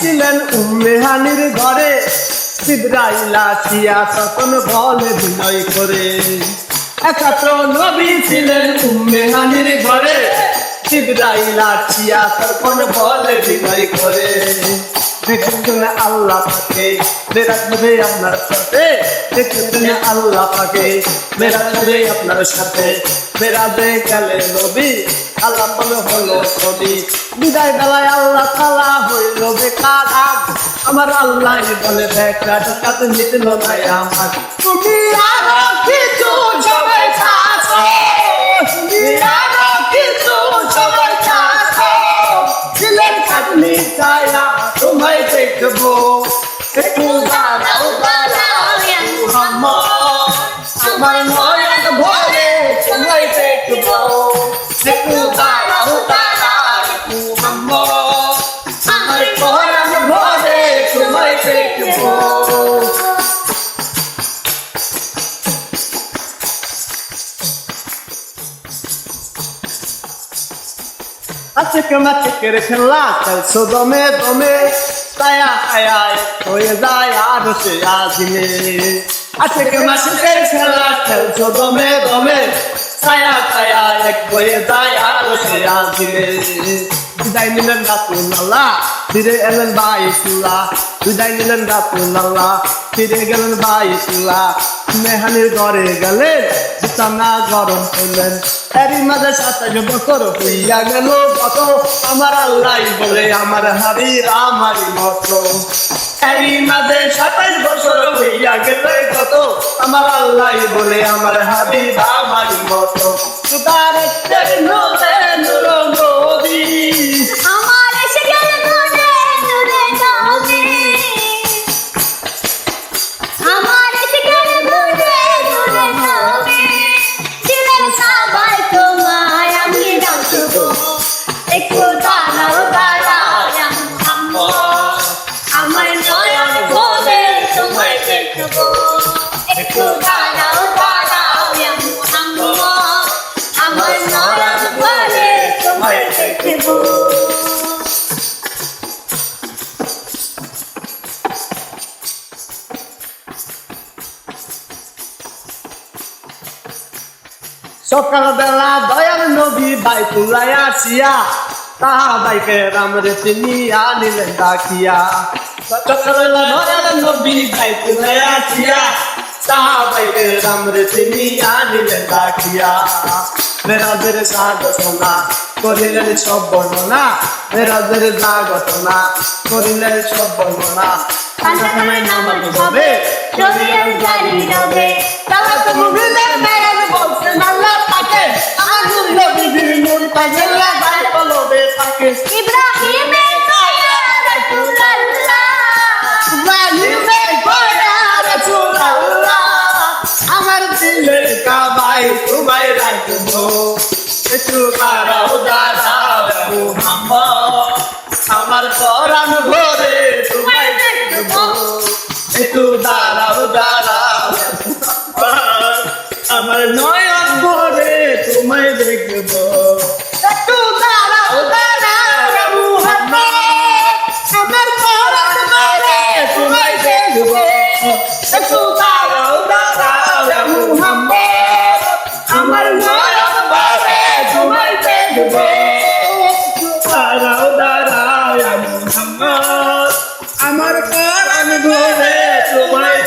ছিলেন উম্মেহানির ঘরে। সিদ্রাইলা সিয়া তখন বলে বিনয় করে। একাত্র নবী ছিলেন উম্মেহানির ঘরে। সিদ্রাইলা সিয়া তখন বলে বিনয় করে। দেখুন আল্লাহ পাকে মেরা করে আপনার সাথে। দেখুন আল্লাহ পাকে মেরা করে আপনার সাথে। দে গেলে নবী, আল্লাহ বলে হলো ছবি বিদায় বেলায় আল্লাহ তালা হইল বেকার। আগ। আমার আল্লাহ বলে বেকার কাতে মিটল নাই আমার। তুমি আরও কিছু সবাই চাচ্ছো। তুমি আরও কিছু সবাই চাচ্ছো। দিলের খাটনি ছায়া তোমায় দেখব। আজকে মাচকের খেলা চলছো দমে দমে তায়া তায়া হয়ে যায় আর সে আজিমে। আজকে মাচকের খেলা চলছো দমে দমে তায়া তায়া এক হয়ে যায় আর সে আজিমে বিদায় নিলেন রাতুল আল্লাহ ফিরে এলেন বাইতুল্লাহ। বিদায় নিলেন রাতুল আল্লাহ ফিরে গেলেন বাইতুল্লাহ। মেহানির ঘরে গরম করলেন এরই মাঝে সাতাশ বছর হইয়া গেল, কত আমার আল্লাহ বলে, আমার হারি আমারই মত। এরই মাঝে সাতাশ বছর হইয়া গেল, কত আমার আল্লাহ বলে, আমার হাবি আমারই মত। সুতার দেখব একটু দাঁড়াও দাঁড়াও ইয়া মুহাম্মদ আমার নয়ন ভরে তোমায় দেখব সকালবেলা দয়াল নবী বাইতুল্লাহ আসিয়া তাহা বাইকে রামরে চিনিয়া নিলেন ডাকিয়া। সকালবেলা দয়াল নবী বাইতুল্লাহ আসিয়া তাহা বাইকে রামরে চিনিয়া নিলেন ডাকিয়া মেরাজের স্বাগতনা করিলেন সব। বর্ণনা মেরাজের স্বাগতনা করিলেন সব। বর্ণনা পাঁচখানায় নামাজ হবে তোমায় রাখব মুহাম্মদ আমার পরাণ ভরে তোমায় দেখব দাঁড়াও দাঁড়াও। আমার নয়ন মোহাম্মদ আমার কারণ ধরে তোমায়